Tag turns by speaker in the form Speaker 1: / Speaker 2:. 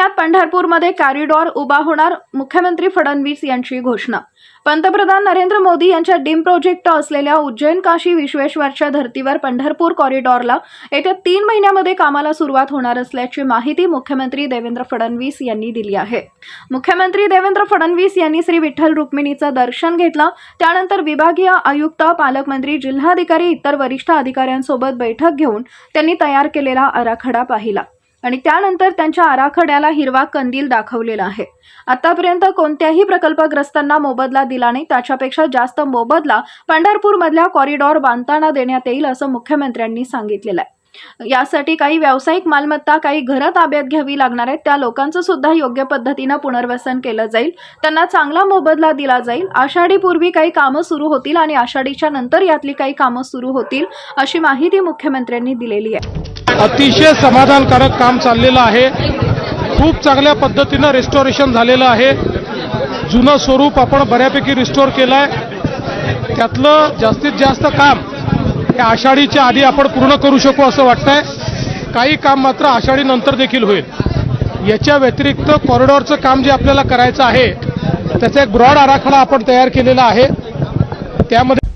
Speaker 1: महिन्यात पंढरपूरमध्ये कॉरिडॉर उभा होणार मुख्यमंत्री फडणवीस यांची घोषणा. पंतप्रधान नरेंद्र मोदी यांच्या डीम प्रोजेक्ट असलेल्या उज्जैन काशी विश्वेश्वरच्या धर्तीवर पंढरपूर कॉरिडॉरला येत्या तीन महिन्यामध्ये कामाला सुरुवात होणार असल्याची माहिती मुख्यमंत्री देवेंद्र फडणवीस यांनी दिली आहे. मुख्यमंत्री देवेंद्र फडणवीस यांनी श्री विठ्ठल रुक्मिणीचं दर्शन घेतलं. त्यानंतर विभागीय आयुक्त पालकमंत्री जिल्हाधिकारी इतर वरिष्ठ अधिकाऱ्यांसोबत बैठक घेऊन त्यांनी तयार केलेला आराखडा पाहिला. आणि त्यानंतर त्यांच्या आराखड्याला हिरवा कंदील दाखवलेला आहे. आतापर्यंत कोणत्याही प्रकल्पग्रस्तांना मोबदला दिला नाही. त्याच्यापेक्षा जास्त मोबदला पंढरपूरमधल्या कॉरिडॉर बांधताना देण्यात येईल असं मुख्यमंत्र्यांनी सांगितलेलं आहे. यासाठी काही व्यावसायिक मालमत्ता काही घरं ताब्यात घ्यावी लागणार आहेत. त्या लोकांचं सुद्धा योग्य पद्धतीनं पुनर्वसन केलं जाईल. त्यांना चांगला मोबदला दिला जाईल. आषाढीपूर्वी काही कामं सुरू होतील आणि आषाढीच्या नंतर यातली काही कामं सुरू होतील अशी माहिती मुख्यमंत्र्यांनी दिलेली आहे.
Speaker 2: अतिशय समाधानकारक काम चाललेलं आहे. खूप चांगल्या पद्धतीनं रेस्टोरेशन झालेलं आहे. जुनं स्वरूप आपण बऱ्यापैकी रिस्टोर केलं आहे त्यातलं जास्तीत जास्त काम हे आषाढीच्या आधी आपण पूर्ण करू शकू असं वाटतंय. काही काम मात्र आषाढीनंतर देखील होईल. याच्या व्यतिरिक्त कॉरिडॉरचं काम जे आपल्याला करायचं आहे त्याचा एक ब्रॉड आराखडा आपण तयार केलेला आहे. त्यामध्ये